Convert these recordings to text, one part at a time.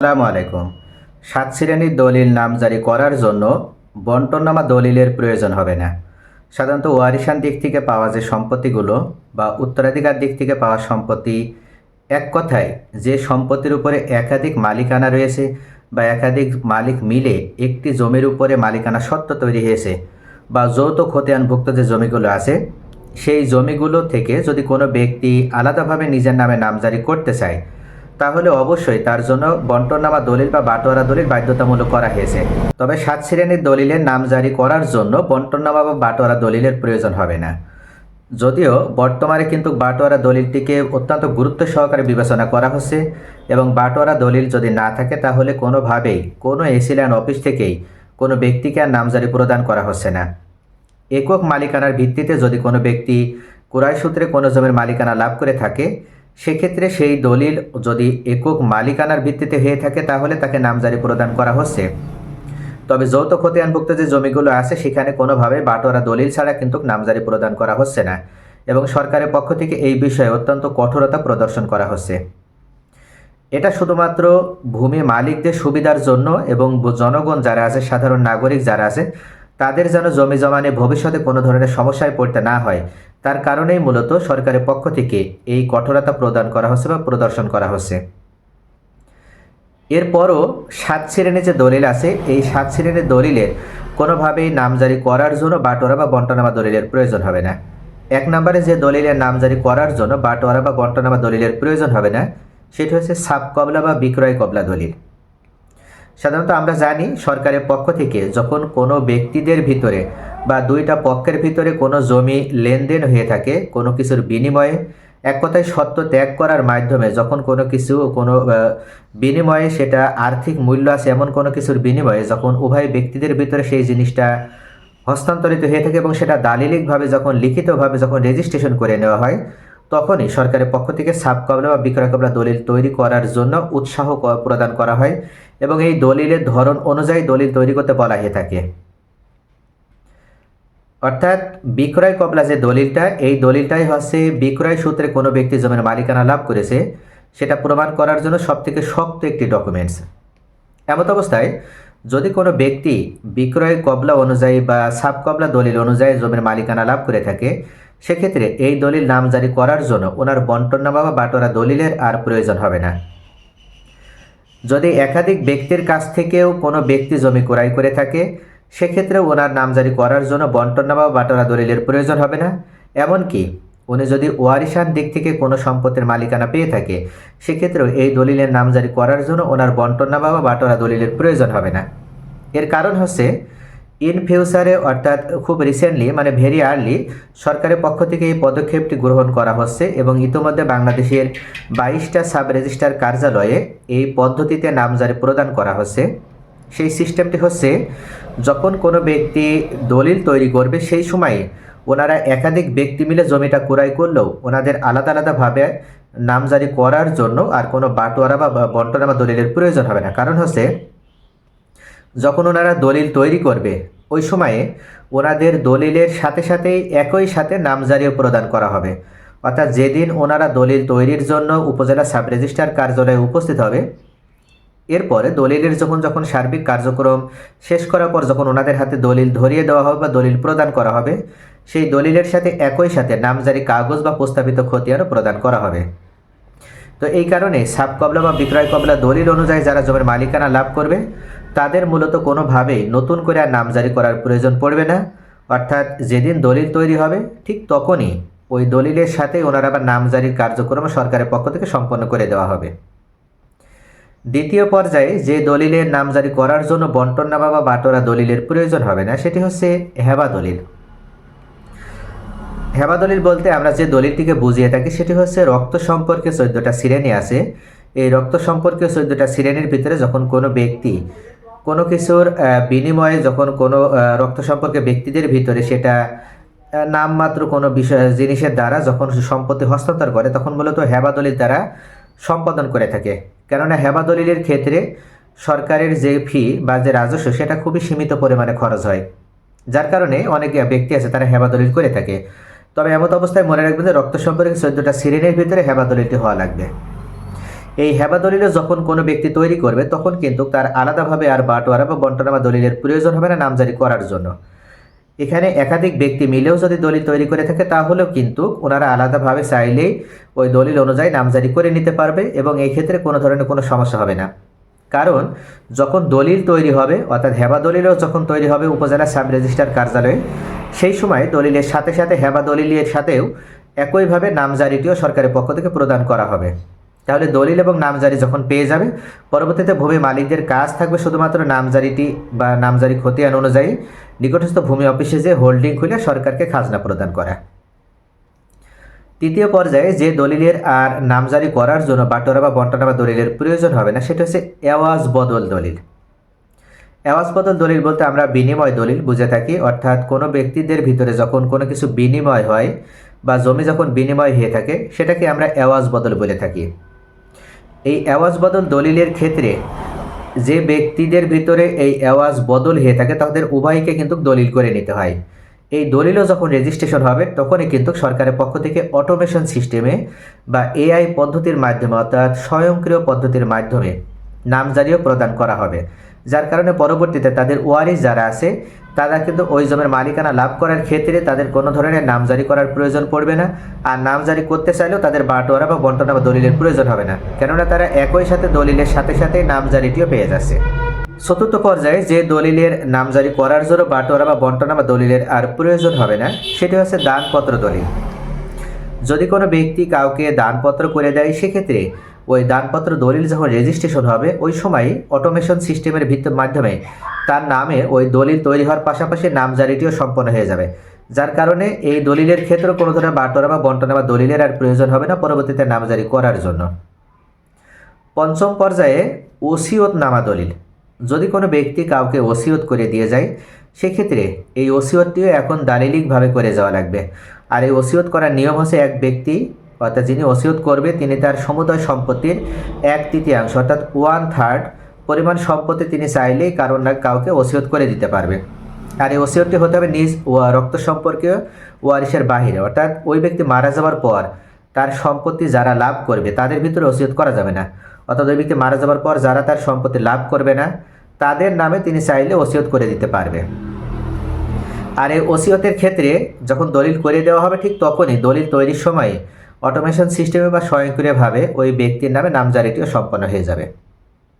আসসালামু আলাইকুম। সাত শ্রেণির দলিল নামজারি করার জন্য বন্টননামা দলিলের প্রয়োজন হবে না। সাধারণত ওয়ারিশান দিক থেকে পাওয়া যে সম্পত্তিগুলো বা উত্তরাধিকার দিক থেকে পাওয়া সম্পত্তি এক কথায় যে সম্পত্তির উপরে একাধিক মালিকানা রয়েছে বা একাধিক মালিক মিলে একটি জমির উপরে মালিকানা সত্ত্ব তৈরি হয়েছে বা যৌথ খতিয়ানভুক্ত যে জমিগুলো আছে, সেই জমিগুলো থেকে যদি কোনো ব্যক্তি আলাদাভাবে নিজের নামে নামজারি করতে চায় তাহলে অবশ্যই তার জন্য বন্টননামা দলিল বা বাটোয়ারা দলিল বাধ্যতামূলক করা হয়েছে। তবে সাত শ্রেণির দলিলের নাম জারি করার জন্য বন্টননামা বা বাটোয়ারা দলিলের প্রয়োজন হবে না। যদিও বর্তমানে কিন্তু বাটোয়ারা দলিলটিকে অত্যন্ত গুরুত্ব সহকারে বিবেচনা করা হচ্ছে এবং বাটোয়ারা দলিল যদি না থাকে তাহলে কোনোভাবেই কোনো এসিল্যান্ড অফিস থেকেই কোনো ব্যক্তিকে আর নামজারি প্রদান করা হচ্ছে না। একক মালিকানার ভিত্তিতে যদি কোনো ব্যক্তি ক্রয় সূত্রে কোনো জমির মালিকানা লাভ করে থাকে সেক্ষেত্রে সেই দলিল যদি একক মালিকানার ভিত্তিতে হয়ে থাকে, তাহলে তাকে নামজারি প্রদান করা হচ্ছে। তবে যৌথ খতিয়ানভুক্ত যে জমিগুলো আছে, সেখানে কোনোভাবে বাটোয়ারা দলিল ছাড়া কিন্তু নামজারি প্রদান করা হচ্ছে না এবং সরকারের পক্ষ থেকে এই বিষয়ে অত্যন্ত কঠোরতা প্রদর্শন করা হচ্ছে। এটা শুধুমাত্র ভূমি মালিকদের সুবিধার জন্য এবং জনগণ যারা আছে, সাধারণ নাগরিক যারা আছে তাদের যেন জমি জমা নিয়ে ভবিষ্যতে কোনো ধরনের সমস্যায় পড়তে না হয়। তার কারণেই মূলত সরকারের পক্ষ থেকে এই কঠোরতা প্রদান করা হচ্ছে বা প্রদর্শন করা হচ্ছে। এরপরও সাত শ্রেণির যে দলিল আছে, এই সাত শ্রেণির দলিলের কোনোভাবেই নামজারি করার জন্য বাটোয়ারা বা বন্টনামা দলিলের প্রয়োজন হবে না। এক নম্বরে যে দলিলের নামজারি করার জন্য বাটোয়ারা বা বন্টনামা দলিলের প্রয়োজন হবে না, সেটি হচ্ছে সাব কবলা বা বিক্রয় কবলা দলিল। সাধারণত আমরা জানি সরকারের পক্ষ থেকে যখন কোনো ব্যক্তিদের ভিতরে বা দুইটা পক্ষের ভিতরে কোনো জমি লেনদেন হয়ে থাকে, কোনো কিছুর বিনিময়ে, এক কথায় সত্য ত্যাগ করার মাধ্যমে যখন কোনো কিছু, কোনো বিনিময়ে সেটা আর্থিক মূল্য আছে এমন কোনো কিছুর বিনিময়ে যখন উভয় ব্যক্তিদের ভিতরে সেই জিনিসটা হস্তান্তরিত হয়ে থাকে এবং সেটা দালিলিকভাবে যখন, লিখিতভাবে যখন রেজিস্ট্রেশন করে নেওয়া হয় তখনই সরকারের পক্ষ থেকে সাব কবলা বা বিক্রয় কবলা দলিল তৈরি করার জন্য উৎসাহ প্রদান করা হয় এবং এই দলিলের ধরন অনুযায়ী দলিল তৈরি করতে বলা হয়ে থাকে। অর্থাৎ বিক্রয় কবলা যে দলিলটা, এই দলিলটাই হচ্ছে বিক্রয় সূত্রে কোনো ব্যক্তি জমির মালিকানা লাভ করেছে, সেটা প্রমাণ করার জন্য সবথেকে শক্ত একটি ডকুমেন্টস এমত অবস্থায় যদি কোনো ব্যক্তি বিক্রয় কবলা অনুযায়ী বা সাব কবলা দলিল অনুযায়ী জমির মালিকানা লাভ করে থাকে সেক্ষেত্রে এই দলিল নামজারি করার জন্য ওনার বন্টননামা বা বাটোয়ারা দলিলের আর প্রয়োজন হবে না। যদি একাধিক ব্যক্তির কাছ থেকেও কোনো ব্যক্তি জমি ক্রয় করে থাকে সেক্ষেত্রে ওনার নামজারি করার জন্য বন্টননামা বা বাটোয়ারা দলিলের প্রয়োজন হবে না। এমনকি উনি যদি ওয়ারিশান দিক থেকে কোনো সম্পত্তির মালিকানা পেয়ে থাকে, সেক্ষেত্রেও এই দলিলের নামজারি করার জন্য ওনার বন্টননামা বা বাটোয়ারা দলিলের প্রয়োজন হবে না। এর কারণ হচ্ছে ইন ফিউচারে অর্থাৎ খুব রিসেন্টলি মানে ভেরি আর্লি সরকারের পক্ষ থেকে এই পদক্ষেপটি গ্রহণ করা হচ্ছে এবং ইতিমধ্যে বাংলাদেশের বাইশটা সাব রেজিস্ট্রার কার্যালয়ে এই পদ্ধতিতে নামজারি প্রদান করা হচ্ছে। সেই সিস্টেমটি হচ্ছে, যখন কোনো ব্যক্তি দলিল তৈরি করবে, সেই সময়ে ওনারা একাধিক ব্যক্তি মিলে জমিটা ক্রয় করলেও ওনাদের আলাদা আলাদাভাবে নামজারি করার জন্য আর কোনো বাটোয়ারা বা বন্টনা বা দলিলের প্রয়োজন হবে না। কারণ হচ্ছে যখন ওনারা দলিল তৈরি করবে, ওই সময়ে ওনাদের দলিলের সাথে সাথেই একই সাথে নামজারিও প্রদান করা হবে। অর্থাৎ যেদিন ওনারা দলিল তৈরির জন্য উপজেলা সাব রেজিস্ট্রার কার্যালয়ে উপস্থিত হবে, এরপরে দলিলের যখন যখন সার্বিক কার্যক্রম শেষ করার পর যখন ওনাদের হাতে দলিল ধরিয়ে দেওয়া হবে বা দলিল প্রদান করা হবে, সেই দলিলের সাথে একই সাথে নামজারি কাগজ বা প্রস্তাবিত খতিয়ানও প্রদান করা হবে। তো এই কারণে সাব কবলা বা বিক্রয় কবলা দলিল অনুযায়ী যারা জমির মালিকানা লাভ করবে তাদের মূলত কোনোভাবেই নতুন করে আর নামজারি করার প্রয়োজন পড়বে না। অর্থাৎ যেদিন দলিল তৈরি হবে, ঠিক তখনই ওই দলিলের সাথে ওনারা আবার নামজারির কার্যক্রম সরকারের পক্ষ থেকে সম্পন্ন করে দেওয়া হবে। দ্বিতীয় পর্যায়ে যে দলিলের নামজারি করার জন্য বন্টননামা বা বাটোরা দলিলের প্রয়োজন হবে না, সেটি হচ্ছে হেবা দলিল। হেবা দলিল বলতে আমরা যে দলিলটিকে বুঝিয়ে থাকি, সেটি হচ্ছে রক্ত সম্পর্কে চোদ্দোটা শ্রেণি আছে। এই রক্ত সম্পর্কে চোদ্দোটা শ্রেণির ভিতরে যখন কোনো ব্যক্তি কোনো কিছুর বিনিময়ে যখন কোনো রক্ত সম্পর্কে ব্যক্তিদের ভিতরে সেটা নামমাত্র কোনো বিষয়, জিনিসের দ্বারা যখন সম্পত্তি হস্তান্তর করে, তখন মূলত হেবা দলিল দ্বারা সম্পাদন করে থাকে। কেননা হেবা দলিলের ক্ষেত্রে সরকারের যে ফি বা যে রাজস্ব, সেটা খুবই সীমিত পরিমাণে খরচ হয়। যার কারণে অনেক ব্যক্তি আছে, তারা হেবা দলিল করে থাকে। তবে এমত অবস্থায় মনে রাখবেন যে রক্ত সম্পর্কে চোদ্দটা শ্রেণির ভিতরে হেবা দলিলটি হওয়া লাগবে। এই হেবা দলিলে যখন কোনো ব্যক্তি তৈরি করবে, তখন কিন্তু তার আলাদাভাবে আর বাটোয়ারা বা বন্টনামা দলিলের প্রয়োজন হবে না নামজারি করার জন্য। এখানে একাধিক ব্যক্তি মিলেও যদি দলিল তৈরি করে থাকে, তাহলেও কিন্তু ওনারা আলাদাভাবে চাইলেই ওই দলিল অনুযায়ী নামজারি করে নিতে পারবে এবং এই ক্ষেত্রে কোনো ধরনের কোনো সমস্যা হবে না। কারণ যখন দলিল তৈরি হবে, অর্থাৎ হেবা দলিলও যখন তৈরি হবে উপজেলা সাব রেজিস্ট্রার কার্যালয়ে, সেই সময় দলিলের সাথে সাথে হেবা দলিলের সাথেও একইভাবে নামজারিটিও সরকারের পক্ষ থেকে প্রদান করা হবে। তাহলে দলিল এবং নামজারি যখন পেয়ে যাবে, পরবর্তীতে ভূমি মালিকদের কাজ থাকবে শুধুমাত্র নামজারিটি বা নামজারি খতিয়ান অনুযায়ী। নিকটস্থ ভূমি অফিসে যে হোল্ডিং খুলে সরকারকে খাজনা প্রদান করা। তৃতীয় পর্যায়ে যে দলিলের আর নামজারি করার জন্য বাটোয়ারা বা বন্টনা বা দলিলের প্রয়োজন হবে না, সেটা হচ্ছে এওয়াজ বদল দলিল। এওয়াজ বদল দলিল বলতে আমরা বিনিময় দলিল বুঝে থাকি, অর্থাৎ কোনো ব্যক্তিদের ভিতরে যখন কোনো কিছু বিনিময় হয় বা জমি যখন বিনিময় হয়ে থাকে, সেটাকে আমরা এওয়াজ বদল বলে থাকি। এই আওয়াজ বদল দলিলের ক্ষেত্রে। যে ব্যক্তিদের ভিতরে এই আওয়াজ বদল হয়ে থাকে, তাদের উভয়কে কিন্তু দলিল করে নিতে হয়। এই দলিলও যখন রেজিস্ট্রেশন হবে, তখনই কিন্তু সরকারের পক্ষ থেকে অটোমেশন সিস্টেমে বা এআই পদ্ধতির মাধ্যমে, অর্থাৎ স্বয়ংক্রিয় পদ্ধতির মাধ্যমে নামজারিও প্রদান করা হবে। যার কারণে পরবর্তীতে তাদের ওয়ারিস যারা আছে, তারা কিন্তু ওই জমির মালিকানা লাভ করার ক্ষেত্রে তাদের কোনো ধরনের নামজারি করার প্রয়োজন পড়বে না। আর নামজারি করতে চাইলেও তাদের বাটোয়ারা বা বন্টনা বা দলিলের প্রয়োজন হবে না। কেননা তারা একই সাথে দলিলের সাথে সাথে নামজারিটিও পেয়ে যাচ্ছে। চতুর্থ পর্যায়ে যে দলিলের নামজারি করার জন্য বাটোয়ারা বা বন্টনা বা দলিলের আর প্রয়োজন হবে না, সেটি হচ্ছে দানপত্র দলিল। যদি কোনো ব্যক্তি কাউকে দানপত্র করে দেয়, সেক্ষেত্রে ওই দানপত্র দলিল যখন রেজিস্ট্রেশন হবে, ওই সময় অটোমেশন সিস্টেমের ভিত্তির মাধ্যমে তার নামে ওই দলিল তৈরি হওয়ার পাশাপাশি নামজারিটিও সম্পন্ন হয়ে যাবে। যার কারণে এই দলিলের ক্ষেত্রে কোনো ধরনের বাটোয়ারা বা বন্টনা বা দলিলের আর প্রয়োজন হবে না পরবর্তীতে নামজারি করার জন্য। পঞ্চম পর্যায়ে ওসিয়ত নামা দলিল। যদি কোনো ব্যক্তি কাউকে ওসিয়ত করে দিয়ে যায়, সেক্ষেত্রে এই ওসিয়তটিও এখন দালিলিকভাবে করে যাওয়া লাগবে। আর এই ওসিয়ত করার নিয়ম হচ্ছে এক ব্যক্তি অর্থাৎ যিনি ওসিয়ত করবে, তিনি তার সমুদয় সম্পত্তির এক তৃতীয়াংশ, অর্থাৎ ওয়ান থার্ড পরিমাণ সম্পত্তি তিনি চাইলেই কারণ না কাউকে ওসিয়ত করে দিতে পারবে। আর এই ওসিয়তটি হতে হবে নিজ রক্ত সম্পর্কীয় ওয়ারিসের বাহিরে, অর্থাৎ ওই ব্যক্তি মারা যাওয়ার পর তার সম্পত্তি যারা লাভ করবে, তাদের ভিতরে ওসিয়ত করা যাবে না। অর্থাৎ ওই ব্যক্তি মারা যাওয়ার পর যারা তার সম্পত্তি লাভ করবে না, তাদের নামে তিনি চাইলে ওসিয়ত করে দিতে পারবে। আর এই ওসিয়তের ক্ষেত্রে যখন দলিল করে দেওয়া হবে ঠিক তখনই দলিল তৈরির সময় অটোমেশন সিস্টেমে বা স্বয়ংক্রিয়ভাবে ওই ব্যক্তির নামে নামজারিটিও সম্পন্ন হয়ে যাবে।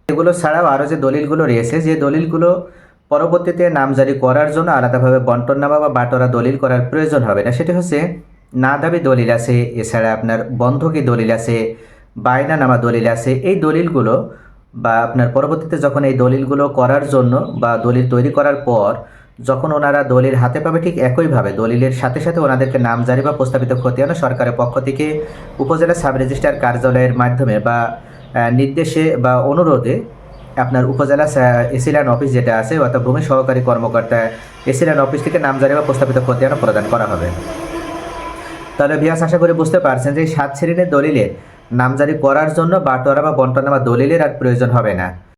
এগুলো ছাড়াও আরও যে দলিলগুলো রয়েছে, যে দলিলগুলো পরবর্তীতে নামজারি করার জন্য আলাদাভাবে বন্টননামা বা বাটোরা দলিল করার প্রয়োজন হবে না। সেটি হচ্ছে না দাবি দলিল আছে, এছাড়া আপনার বন্ধকি দলিল আছে বায়না নামা দলিল আছে। এই দলিলগুলো বা আপনার পরবর্তীতে যখন এই দলিলগুলো করার জন্য বা দলিল তৈরি করার পর যখন ওনারা দলিল হাতে পাবে, ঠিক একইভাবে দলিলের সাথে সাথে ওনাদেরকে নামজারি বা প্রস্তাবিত খতিয়ানো সরকারের পক্ষ থেকে উপজেলা সাব রেজিস্ট্রার কার্যালয়ের মাধ্যমে বা নির্দেশে বা অনুরোধে আপনার উপজেলা এসিল্যান অফিস যেটা আছে, অর্থাৎ ভূমি সহকারী কর্মকর্তা এসিল্যান অফিস থেকে নামজারি বা প্রস্তাবিত খতিয়ানো প্রদান করা হবে। তাহলে বিয়াস আশা করি বুঝতে পারছেন যে সাত শ্রেণির দলিলের নামজারি করার জন্য বাটোয়ারা বা বন্টনা বা দলিলের আর প্রয়োজন হবে না।